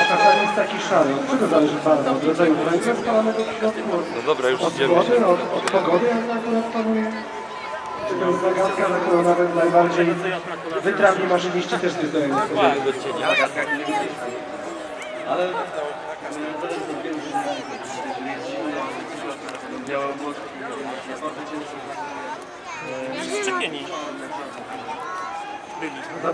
a czasami jest taki szary. Od czego zależy barwa? Od rodzaju węgla spalonego w środku? No dobra, już Od idziemy. wody? Od, od pogody, jak akurat panuje? Czy to jest zagadka, na którą nawet najbardziej wytrawni maszyniści też nie zdają sobie do cienia. Szczepieni. Byli.